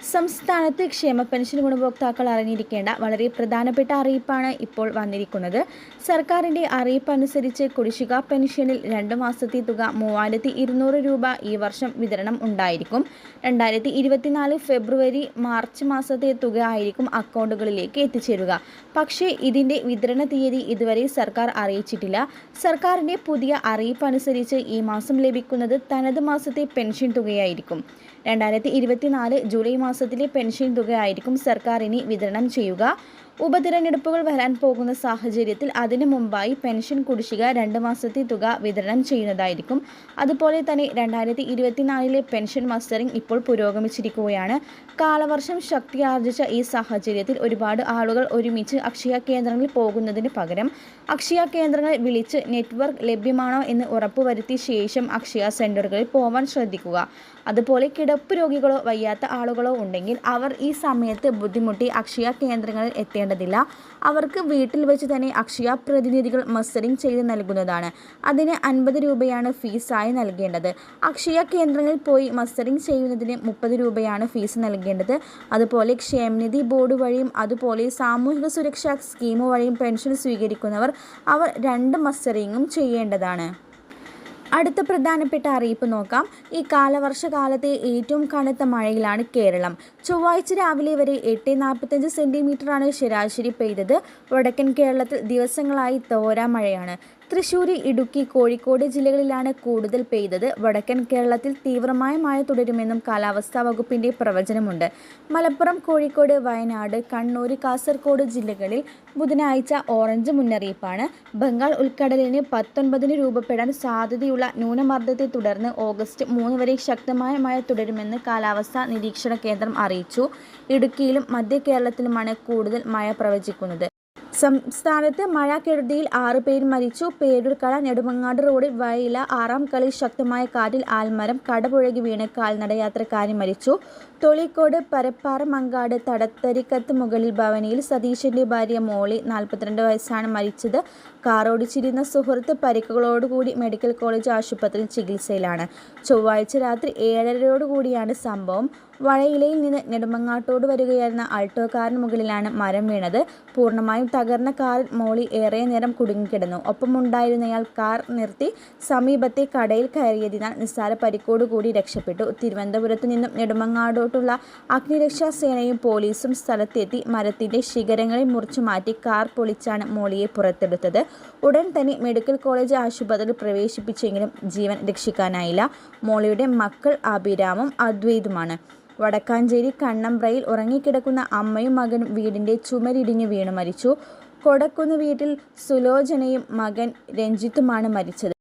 സംസ്ഥാനത്ത് ക്ഷേമ പെൻഷൻ ഗുണഭോക്താക്കൾ അറിഞ്ഞിരിക്കേണ്ട വളരെ പ്രധാനപ്പെട്ട അറിയിപ്പാണ് ഇപ്പോൾ വന്നിരിക്കുന്നത്. സർക്കാരിന്റെ അറിയിപ്പ് അനുസരിച്ച് കുടിശ്ശിക പെൻഷനിൽ രണ്ട് മാസത്തെ തുക മൂവായിരത്തി ഇരുന്നൂറ് രൂപ ഈ വർഷം വിതരണം ഉണ്ടായിരിക്കും. രണ്ടായിരത്തി ഇരുപത്തിനാല് ഫെബ്രുവരി മാർച്ച് മാസത്തെ തുക ആയിരിക്കും അക്കൗണ്ടുകളിലേക്ക് എത്തിച്ചേരുക. പക്ഷേ ഇതിന്റെ വിതരണ തീയതി ഇതുവരെ സർക്കാർ അറിയിച്ചിട്ടില്ല. സർക്കാരിന്റെ പുതിയ അറിയിപ്പ് അനുസരിച്ച് ഈ മാസം ലഭിക്കുന്നത് തനത് മാസത്തെ പെൻഷൻ തുകയായിരിക്കും. രണ്ടായിരത്തി ഇരുപത്തിനാല് ജൂലൈ മാസത്തിലെ പെൻഷൻ തുകയായിരിക്കും സർക്കാർ ഇനി വിതരണം ചെയ്യുക. ഉപതിരഞ്ഞെടുപ്പുകൾ വരാൻ പോകുന്ന സാഹചര്യത്തിൽ അതിനു മുമ്പായി പെൻഷൻ കുടിശ്ശിക രണ്ട് മാസത്തെ തുക വിതരണം ചെയ്യുന്നതായിരിക്കും. അതുപോലെ തന്നെ രണ്ടായിരത്തി ഇരുപത്തിനാലിലെ പെൻഷൻ മസ്റ്ററിംഗ് ഇപ്പോൾ പുരോഗമിച്ചിരിക്കുകയാണ്. കാലവർഷം ശക്തിയാർജിച്ച ഈ സാഹചര്യത്തിൽ ഒരുപാട് ആളുകൾ ഒരുമിച്ച് അക്ഷയ കേന്ദ്രങ്ങളിൽ പോകുന്നതിന് പകരം അക്ഷയ കേന്ദ്രങ്ങൾ വിളിച്ച് നെറ്റ്വർക്ക് ലഭ്യമാണോ എന്ന് ഉറപ്പുവരുത്തിയ ശേഷം അക്ഷയ സെന്ററുകളിൽ പോവാൻ ശ്രദ്ധിക്കുക. അതുപോലെ കിടപ്പ് രോഗികളോ വയ്യാത്ത ആളുകളോ ഉണ്ടെങ്കിൽ അവർ ഈ സമയത്ത് ബുദ്ധിമുട്ടി അക്ഷയ കേന്ദ്രങ്ങളിൽ എത്തേണ്ടതില്ല അവർക്ക് വീട്ടിൽ വെച്ച് തന്നെ അക്ഷയ പ്രതിനിധികൾ മസ്റ്ററിംഗ് ചെയ്ത് നൽകുന്നതാണ്. അതിന് അൻപത് രൂപയാണ് ഫീസായി നൽകേണ്ടത്. അക്ഷയ കേന്ദ്രങ്ങളിൽ പോയി മസ്റ്ററിംഗ് ചെയ്യുന്നതിന് മുപ്പത് രൂപയാണ് ഫീസ് നൽകേണ്ടത്. അതുപോലെ ക്ഷേമനിധി ബോർഡ് വഴിയും അതുപോലെ സാമൂഹിക സുരക്ഷാ സ്കീം വഴിയും പെൻഷൻ സ്വീകരിക്കുന്നവർ അവർ രണ്ട് മസ്റ്ററിങ്ങും ചെയ്യേണ്ടതാണ്. അടുത്ത പ്രധാനപ്പെട്ട അറിയിപ്പ് നോക്കാം. ഈ കാലവർഷകാലത്തെ ഏറ്റവും കനത്ത മഴയിലാണ് കേരളം. ചൊവ്വാഴ്ച രാവിലെ വരെ എട്ട് നാൽപ്പത്തഞ്ച് സെന്റിമീറ്ററാണ് ശരാശരി പെയ്തത്. വടക്കൻ കേരളത്തിൽ ദിവസങ്ങളായി തോരാ മഴയാണ്. തൃശ്ശൂർ ഇടുക്കി കോഴിക്കോട് ജില്ലകളിലാണ് കൂടുതൽ പെയ്തത്. വടക്കൻ കേരളത്തിൽ തീവ്രമായ മഴ തുടരുമെന്നും കാലാവസ്ഥാ വകുപ്പിന്റെ പ്രവചനമുണ്ട്. മലപ്പുറം കോഴിക്കോട് വയനാട് കണ്ണൂർ കാസർഗോഡ് ജില്ലകളിൽ ബുധനാഴ്ച ഓറഞ്ച് മുന്നറിയിപ്പാണ്. ബംഗാൾ ഉൾക്കടലിന് പത്തൊൻപതിന് രൂപപ്പെടാൻ സാധ്യതയുള്ള ന്യൂനമർദ്ദത്തെ തുടർന്ന് ഓഗസ്റ്റ് മൂന്ന് വരെ ശക്തമായ മഴ തുടരുമെന്ന് കാലാവസ്ഥാ നിരീക്ഷണ കേന്ദ്രം അറിയിച്ചു. ഇടുക്കിയിലും മധ്യ കേരളത്തിലുമാണ് കൂടുതൽ മഴ പ്രവചിക്കുന്നത്. സംസ്ഥാനത്ത് മഴക്കെടുതിയിൽ ആറ് പേർ മരിച്ചു. പേരൂർക്കട നെടുമങ്ങാട് റോഡിൽ വയല ആറാം കളി ശക്തമായ കാറ്റിൽ ആൽമരം കടപുഴകി വീണ് കാൽനടയാത്രക്കാരി മരിച്ചു. തൊളിക്കോട് പരപ്പാറ മങ്കാട് തടത്തരിക്കത്ത് മുകളിൽ ഭവനിയിൽ സതീശന്റെ ഭാര്യ മോളി നാൽപ്പത്തിരണ്ട് വയസ്സാണ് മരിച്ചത്. കാറോടിച്ചിരുന്ന സുഹൃത്ത് പരിക്കുകളോടുകൂടി മെഡിക്കൽ കോളേജ് ആശുപത്രിയിൽ ചികിത്സയിലാണ്. ചൊവ്വാഴ്ച രാത്രി ഏഴരയോടുകൂടിയാണ് സംഭവം. വഴയിലയിൽ നിന്ന് നെടുമങ്ങാട്ടോട് വരികയായിരുന്ന ആൾട്ടോ കാറിന് മുകളിലാണ് മരം വീണത്. പൂർണമായും തകർന്ന കാറിൽ മോളി ഏറെ നേരം കുടുങ്ങിക്കിടന്നു. ഒപ്പമുണ്ടായിരുന്നയാൾ കാർ നിർത്തി സമീപത്തെ കടയിൽ കയറിയതിനാൽ നിസ്സാര പരിക്കോടുകൂടി രക്ഷപ്പെട്ടു. തിരുവനന്തപുരത്ത് നിന്നും നെടുമങ്ങാടോട്ടുള്ള അഗ്നിരക്ഷാ സേനയും പോലീസും സ്ഥലത്തെത്തി മരത്തിന്റെ ശിഖരങ്ങളെ മുറിച്ചു മാറ്റി കാർ പൊളിച്ചാണ് മോളിയെ പുറത്തെടുത്തത്. ഉടൻ തന്നെ മെഡിക്കൽ കോളേജ് ആശുപത്രിയിൽ പ്രവേശിപ്പിച്ചെങ്കിലും ജീവൻ രക്ഷിക്കാനായില്ല. മോളിയുടെ മക്കൾ അഭിരാമും അദ്വൈതുമാണ്. വടക്കാഞ്ചേരി കണ്ണമ്പ്രയിൽ ഉറങ്ങിക്കിടക്കുന്ന അമ്മയും മകനും വീടിന്റെ ചുമരിടിഞ്ഞ് വീണു മരിച്ചു. കൊടക്കുന്ന് വീട്ടിൽ സുലോചനയും മകൻ രഞ്ജിത്തുമാണ് മരിച്ചത്.